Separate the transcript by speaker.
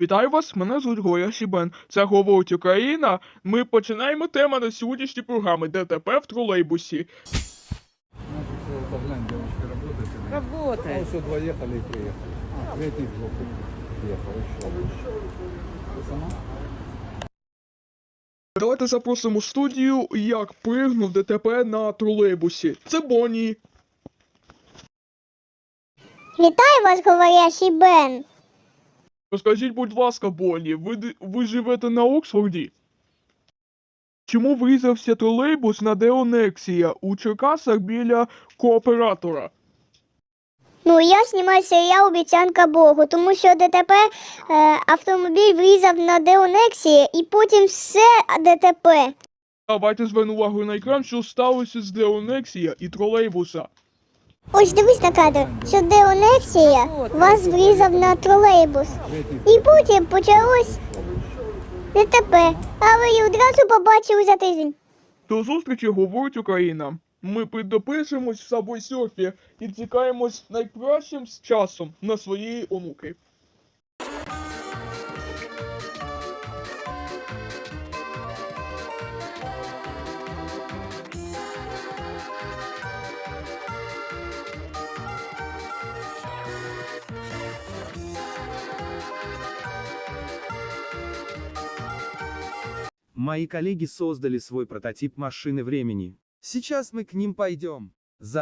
Speaker 1: Вітаю вас, мене звуть Гоя Шібен. Це говорить Україна. Ми починаємо тему на сьогоднішній програми ДТП в тролейбусі.
Speaker 2: Работает.
Speaker 3: вот все, два ехали и приехали. А, третий в ехал еще. Ты сама?
Speaker 1: Давайте запросимо в студію, як пригнув ДТП на тролейбусі. Це Бонні.
Speaker 4: Вітаю вас, говорящий Бен.
Speaker 1: Розкажіть, будь ласка, Бонні, ви, ви живете на Оксфорді? Чому врізався тролейбус на Деонексія у Черкасах біля кооператора?
Speaker 4: Ну, я знімаю серіал Обіцянка Богу, тому що ДТП е, автомобіль врізав на Деонексії і потім все ДТП.
Speaker 1: Давайте зверну увагу на екран, що сталося з Деонексія і тролейбуса.
Speaker 4: Ось дивись на кадр, що Деонексія вас врізав на тролейбус. І потім почалось ДТП, а ви її одразу побачили за тиждень.
Speaker 1: До зустрічі говорить Україна. Ми підопишемось в Сабойсерфі і цікаємось найкращим з часом на своєї онуки.
Speaker 5: Мои коллеги создали свой прототип машины времени. Сейчас мы к ним пойдем.